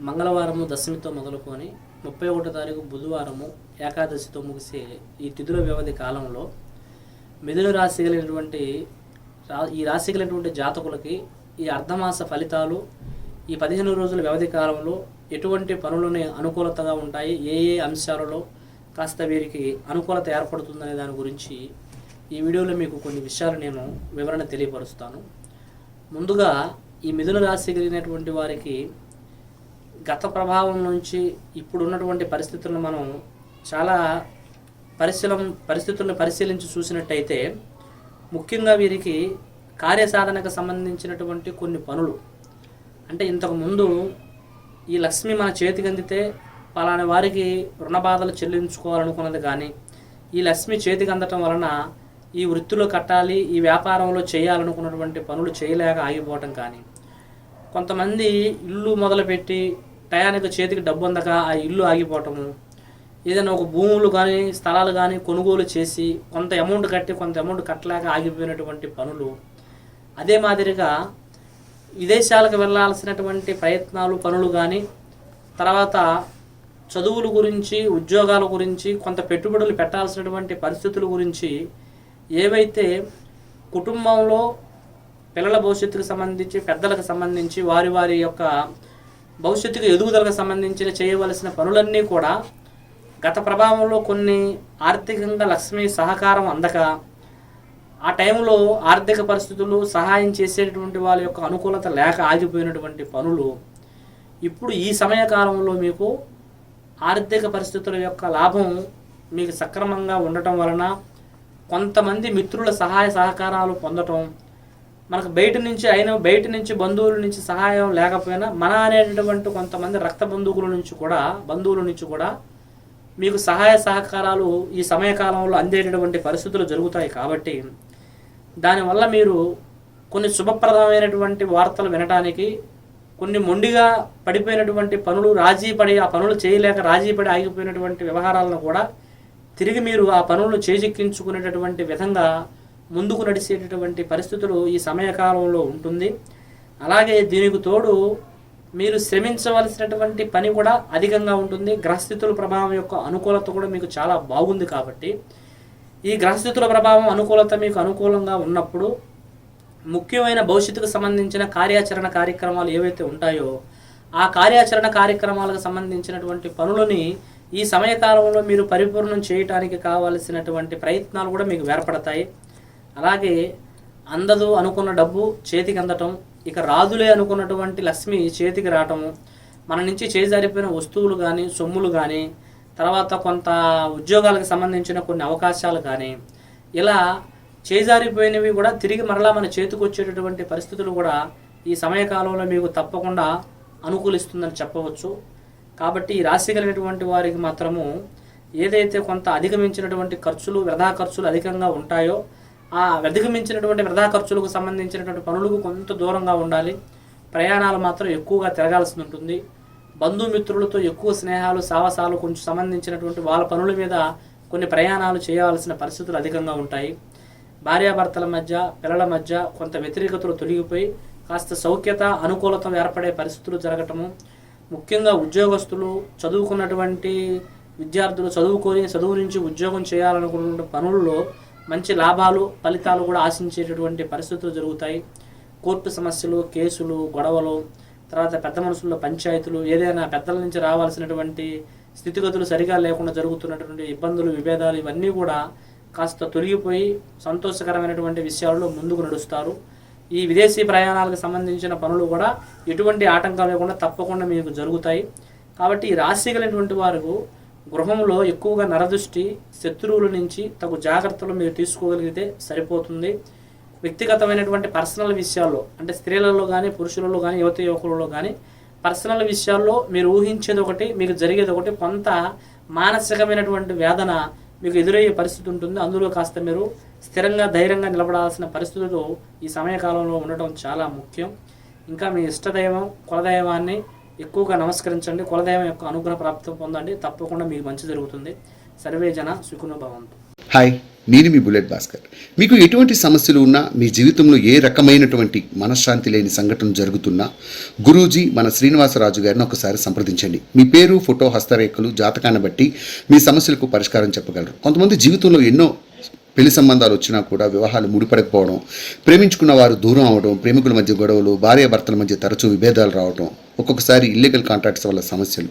మంగళవారము దశమితో మొదలుకొని ముప్పై ఒకటో తారీఖు బుధవారము ఏకాదశితో ముగిసే ఈ తిథుల వ్యవధి కాలంలో మిథున రాశి కలిగినటువంటి రా- ఈ రాశి కలిగినటువంటి జాతకులకి ఈ అర్ధమాస ఫలితాలు ఈ పదిహేను రోజుల వ్యవధి కాలంలో ఎటువంటి పనులని అనుకూలతగా ఉంటాయి ఏ ఏ అంశాలలో కాస్త వీరికి అనుకూలత ఏర్పడుతుందనే దాని గురించి ఈ వీడియోలో మీకు కొన్ని విషయాలు నేను వివరణ తెలియపరుస్తాను. ముందుగా ఈ మిథున రాశి కలిగినటువంటి వారికి గత ప్రభావం నుంచి ఇప్పుడు ఉన్నటువంటి పరిస్థితులను మనం చాలా పరిశీలం పరిస్థితులను పరిశీలించి చూసినట్టయితే ముఖ్యంగా వీరికి కార్యసాధనకు సంబంధించినటువంటి కొన్ని పనులు. అంటే ఇంతకుముందు ఈ లక్ష్మి మన చేతికి అందితే పలాని వారికి రుణ బాధలు చెల్లించుకోవాలనుకున్నది కానీ ఈ లక్ష్మి చేతికి అందటం వలన ఈ వృత్తిలో కట్టాలి ఈ వ్యాపారంలో చేయాలనుకున్నటువంటి పనులు చేయలేక ఆగిపోవటం కానీ కొంతమంది ఇల్లు మొదలుపెట్టి టయానికి చేతికి డబ్బు అందక ఆ ఇల్లు ఆగిపోవటము. ఏదైనా ఒక భూములు కానీ స్థలాలు కానీ కొనుగోలు చేసి కొంత అమౌంట్ కట్టి కొంత అమౌంట్ కట్టలేక ఆగిపోయినటువంటి పనులు. అదే మాదిరిగా విదేశాలకు వెళ్ళాల్సినటువంటి ప్రయత్నాలు పనులు కానీ తర్వాత చదువుల గురించి ఉద్యోగాల గురించి కొంత పెట్టుబడులు పెట్టాల్సినటువంటి పరిస్థితుల గురించి ఏవైతే కుటుంబంలో పిల్లల భవిష్యత్తుకు సంబంధించి పెద్దలకు సంబంధించి వారి వారి యొక్క భవిష్యత్తుకు ఎదుగుదలకు సంబంధించిన చేయవలసిన పనులన్నీ కూడా గత ప్రభావంలో కొన్ని ఆర్థికంగా లక్ష్మి సహకారం అందక ఆ టైంలో ఆర్థిక పరిస్థితులు సహాయం చేసేటటువంటి వాళ్ళ యొక్క అనుకూలత లేక ఆగిపోయినటువంటి పనులు ఇప్పుడు ఈ సమయకాలంలో మీకు ఆర్థిక పరిస్థితుల యొక్క లాభం మీకు సక్రమంగా ఉండటం వలన కొంతమంది మిత్రుల సహాయ సహకారాలు పొందటం మనకు బయట నుంచి అయిన బయట నుంచి బంధువుల నుంచి సహాయం లేకపోయినా మన అనేటటువంటి కొంతమంది రక్త బంధువుల నుంచి కూడా బంధువుల నుంచి కూడా మీకు సహాయ సహకారాలు ఈ సమయకాలంలో అందేటటువంటి పరిస్థితులు జరుగుతాయి కాబట్టి దానివల్ల మీరు కొన్ని శుభప్రదమైనటువంటి వార్తలు వినడానికి కొన్ని మొండిగా పడిపోయినటువంటి పనులు రాజీ పడి ఆ పనులు చేయలేక రాజీ పడి ఆగిపోయినటువంటి వ్యవహారాలను కూడా తిరిగి మీరు ఆ పనులను చేజిక్కించుకునేటటువంటి విధంగా ముందుకు నడిచేటటువంటి పరిస్థితులు ఈ సమయకాలంలో ఉంటుంది. అలాగే దీనికి తోడు మీరు శ్రమించవలసినటువంటి పని కూడా అధికంగా ఉంటుంది. గ్రహస్థితుల ప్రభావం యొక్క అనుకూలత కూడా మీకు చాలా బాగుంది కాబట్టి. ఈ గ్రహస్థితుల ప్రభావం అనుకూలత మీకు అనుకూలంగా ఉన్నప్పుడు ముఖ్యమైన భవిష్యత్తుకు సంబంధించిన కార్యాచరణ కార్యక్రమాలు ఏవైతే ఉంటాయో ఆ కార్యాచరణ కార్యక్రమాలకు సంబంధించినటువంటి పనులని ఈ సమయకాలంలో మీరు పరిపూర్ణం చేయటానికి కావలసినటువంటి ప్రయత్నాలు కూడా మీకు ఏర్పడతాయి. అలాగే అందదు అనుకున్న డబ్బు చేతికి అందటం ఇక రాదులే అనుకున్నటువంటి లక్ష్మి చేతికి రావటము మన నుంచి చేజారిపోయిన వస్తువులు కానీ సొమ్ములు కానీ తర్వాత కొంత ఉద్యోగాలకు సంబంధించిన కొన్ని అవకాశాలు కానీ ఇలా చేజారిపోయినవి కూడా తిరిగి మరలా మన చేతికి వచ్చేటటువంటి పరిస్థితులు కూడా ఈ సమయకాలంలో మీకు తప్పకుండా అనుకూలిస్తుందని చెప్పవచ్చు. కాబట్టి ఈ రాశి కలిగినటువంటి వారికి మాత్రము ఏదైతే కొంత అధిగమించినటువంటి ఖర్చులు వృధా ఖర్చులు అధికంగా ఉంటాయో ఆ అధిగమించినటువంటి వృధా ఖర్చులకు సంబంధించినటువంటి పనులకు కొంత దూరంగా ఉండాలి. ప్రయాణాలు మాత్రం ఎక్కువగా తిరగాల్సి ఉంటుంది. బంధుమిత్రులతో ఎక్కువ స్నేహాలు సాహసాలు కొంచెం సంబంధించినటువంటి వాళ్ళ పనుల మీద కొన్ని ప్రయాణాలు చేయవలసిన పరిస్థితులు అధికంగా ఉంటాయి. భార్యాభర్తల మధ్య పిల్లల మధ్య కొంత వ్యతిరేకతలు తొలగిపోయి కాస్త సౌఖ్యత అనుకూలత ఏర్పడే పరిస్థితులు జరగటము. ముఖ్యంగా ఉద్యోగస్తులు చదువుకున్నటువంటి విద్యార్థులు చదువుకొని చదువు నుంచి ఉద్యోగం చేయాలనుకున్న పనుల్లో మంచి లాభాలు ఫలితాలు కూడా ఆశించేటటువంటి పరిస్థితులు జరుగుతాయి. కోర్టు సమస్యలు కేసులు గొడవలు తర్వాత పెద్ద మనుషుల్లో పంచాయతీలు ఏదైనా పెద్దల నుంచి రావాల్సినటువంటి స్థితిగతులు సరిగా లేకుండా జరుగుతున్నటువంటి ఇబ్బందులు విభేదాలు ఇవన్నీ కూడా కాస్త తొలగిపోయి సంతోషకరమైనటువంటి విషయాల్లో ముందుకు నడుస్తారు. ఈ విదేశీ ప్రయాణాలకు సంబంధించిన పనులు కూడా ఎటువంటి ఆటంకాలు లేకుండా తప్పకుండా మీకు జరుగుతాయి. కాబట్టి ఈ రాశి కలిగినటువంటి వారు గృహంలో ఎక్కువగా నరదృష్టి శత్రువుల నుంచి తగు జాగ్రత్తలు మీరు తీసుకోగలిగితే సరిపోతుంది. వ్యక్తిగతమైనటువంటి పర్సనల్ విషయాల్లో అంటే స్త్రీలలో కానీ పురుషులలో కానీ యువత యువకులలో కానీ పర్సనల్ విషయాల్లో మీరు ఊహించేది ఒకటి మీకు జరిగేది ఒకటి కొంత మానసికమైనటువంటి వేదన మీకు ఎదురయ్యే పరిస్థితి ఉంటుంది. అందులో కాస్త మీరు స్థిరంగా ధైర్యంగా నిలబడాల్సిన పరిస్థితులు ఈ సమయకాలంలో ఉండటం చాలా ముఖ్యం. ఇంకా మీ ఇష్టదైవం కులదైవాన్ని ఎక్కువగా నమస్కరించండి కులదైవం యొక్క అనుగ్రహ ప్రాప్తి పొందండి. తప్పకుండా మీకు మంచి జరుగుతుంది. సర్వే జన సుఖును భవంతు. హాయ్ నేను మీ బుల్లెట్ భాస్కర్. మీకు ఎటువంటి సమస్యలు ఉన్నా మీ జీవితంలో ఏ రకమైనటువంటి మనశ్శాంతి లేని సంఘటన జరుగుతున్నా గురూజీ మన శ్రీనివాసరాజు గారిని ఒకసారి సంప్రదించండి. మీ పేరు ఫోటో హస్తరేఖలు జాతకాన్ని బట్టి మీ సమస్యలకు పరిష్కారం చెప్పగలరు. కొంతమంది జీవితంలో ఎన్నో పెళ్ళి సంబంధాలు వచ్చినా కూడా వివాహాలు ముడిపడకపోవడం ప్రేమించుకున్న వారు దూరం అవడం ప్రేమికుల మధ్య గొడవలు భార్యాభర్తల మధ్య తరచూ విభేదాలు రావడం ఒక్కొక్కసారి ఇల్లీగల్ కాంట్రాక్ట్స్ వల్ల సమస్యలు.